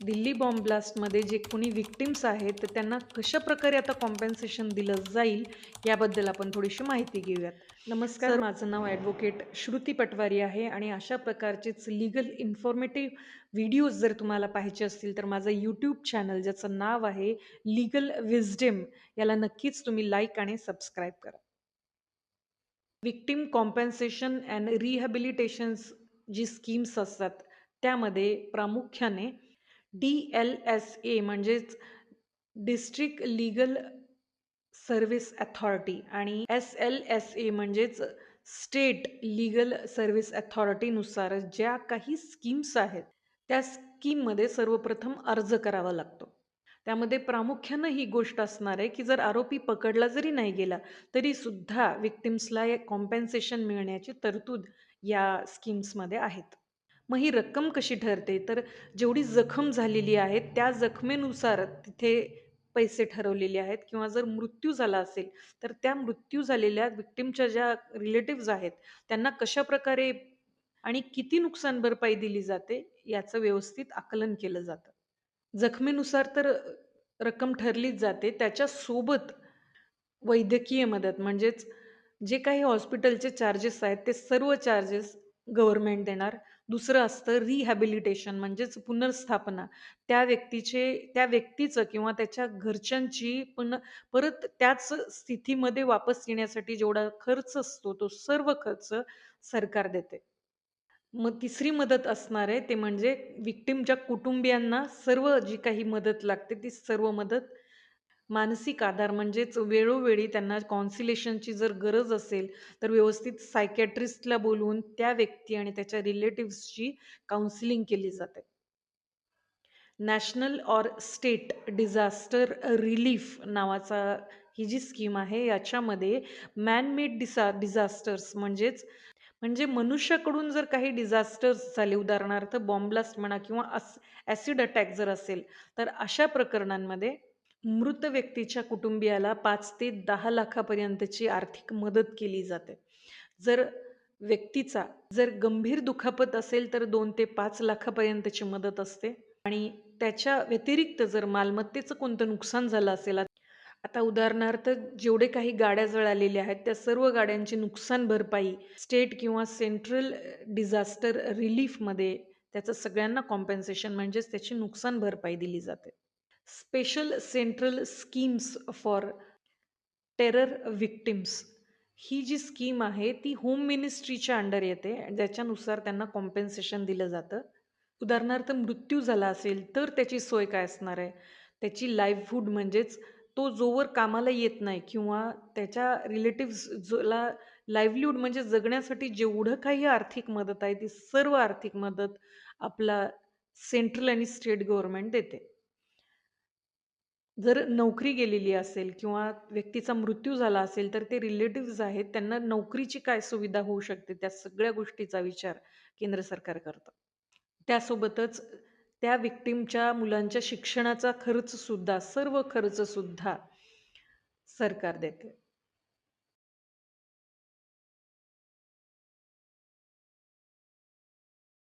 Delhi bomb ब्लास्टमध्ये जे कोणी victims आहेत, तर त्यांना कशाप्रकारे आता कॉम्पेन्सेशन दिलं जाईल, याबद्दल आपण थोडीशी माहिती घेऊयात. नमस्कार, माझं नाव ॲडव्होकेट श्रुती पटवारी आहे आणि अशा प्रकारचेच लीगल इन्फॉर्मेटिव्ह व्हिडिओज जर तुम्हाला पाहायचे असतील, तर माझं यूट्यूब चॅनल ज्याचं नाव आहे लीगल विस्डम, याला नक्कीच तुम्ही लाईक आणि सबस्क्राईब करा. विक्टिम कॉम्पेन्सेशन अँड रिहॅबिलिटेशन्स जी स्कीम्स असतात, त्यामध्ये प्रामुख्याने डी-एल-एस-ए म्हणजेच डिस्ट्रिक्ट लीगल सर्व्हिस अथॉरिटी आणि एस-एल-एस-ए म्हणजेच स्टेट लीगल सर्व्हिस अथॉरिटीनुसार ज्या काही स्कीम्स आहेत, त्या स्कीममध्ये सर्वप्रथम अर्ज करावा लागतो. त्यामध्ये प्रामुख्यानं ही गोष्ट असणार आहे, की जर आरोपी पकडला जरी नाही गेला, तरीसुद्धा विक्टिम्सला कॉम्पेन्सेशन मिळण्याची तरतूद या स्कीम्समध्ये आहेत. मग ही रक्कम कशी ठरते? तर जेवढी जखम झालेली आहे, त्या जखमेनुसार तिथे पैसे ठरवलेले आहेत किंवा जर मृत्यू झाला असेल, तर त्या मृत्यू झालेल्या विक्टिमच्या ज्या रिलेटिव्ज आहेत, त्यांना कशाप्रकारे आणि किती नुकसान भरपाई दिली जाते, याचं व्यवस्थित आकलन केलं जातं. जखमेनुसार तर रक्कम ठरलीच जाते. त्याच्यासोबत वैद्यकीय मदत म्हणजेच जे काही हॉस्पिटलचे चार्जेस आहेत, ते सर्व चार्जेस गव्हर्मेंट देणार. दुसरं असतं रिहॅबिलिटेशन म्हणजेच पुनर्स्थापना. त्या व्यक्तीचे त्या व्यक्तीचं किंवा त्याच्या घरच्यांची पुन्हा परत त्याच स्थितीमध्ये वापस येण्यासाठी जेवढा खर्च असतो, तो सर्व खर्च सरकार देते. मग तिसरी मदत असणार आहे, ते म्हणजे विक्टिमच्या कुटुंबियांना सर्व जी काही मदत लागते, ती सर्व मदत मानसिक आधार म्हणजेच वेळोवेळी त्यांना कॉन्सिलेशनची जर गरज असेल, तर व्यवस्थित सायकॅट्रिस्टला बोलवून त्या व्यक्ती आणि त्याच्या रिलेटिव्सची काउन्सिलिंग केली जाते. National or state disaster relief नावाचा ही जी स्कीम आहे, याच्यामध्ये मॅनमेड डिसा डिझास्टर्स म्हणजेच म्हणजे मनुष्याकडून जर काही डिझास्टर्स झाले, उदाहरणार्थ बॉम्ब ब्लास्ट म्हणा किंवा अस ॲसिड अटॅक जर असेल, तर अशा प्रकरणांमध्ये मृत व्यक्तीच्या कुटुंबियाला पाच ते दहा लाखापर्यंतची आर्थिक मदत केली जाते. जर व्यक्तीचा जर गंभीर दुखापत असेल, तर दोन ते पाच लाखापर्यंतची मदत असते आणि त्याच्या व्यतिरिक्त जर मालमत्तेचं कोणतं नुकसान झालं असेल, आता उदाहरणार्थ जेवढे काही गाड्या जळालेल्या आहेत, त्या सर्व गाड्यांची नुकसान भरपाई स्टेट किंवा सेंट्रल डिझास्टर रिलीफमध्ये त्याचं सगळ्यांना कॉम्पेन्सेशन म्हणजेच त्याची नुकसान भरपाई दिली जाते. Special central schemes for terror victims ही जी स्कीम आहे, ती होम मिनिस्ट्रीच्या अंडर येते. ज्याच्यानुसार त्यांना कॉम्पेन्सेशन दिलं जातं. उदाहरणार्थ मृत्यू झाला असेल, तर त्याची सोय काय असणार आहे? त्याची लाईव्हहूड म्हणजेच तो जोवर कामाला येत नाही किंवा त्याच्या रिलेटिव्हज जोला लाईव्हलीहूड म्हणजे जगण्यासाठी जेवढं काही आर्थिक मदत आहे, ती सर्व आर्थिक मदत आपला सेंट्रल आणि स्टेट गव्हर्नमेंट देते. जर नोकरी गेलेली असेल किंवा व्यक्तीचा मृत्यू झाला असेल, तर ते रिलेटिव्हज आहेत, त्यांना नोकरीची काय सुविधा होऊ शकते, त्या सगळ्या गोष्टीचा विचार केंद्र सरकार करतं. त्यासोबतच त्या व्हिक्टिमच्या मुलांच्या शिक्षणाचा खर्चसुद्धा, सर्व खर्चसुद्धा सरकार देते.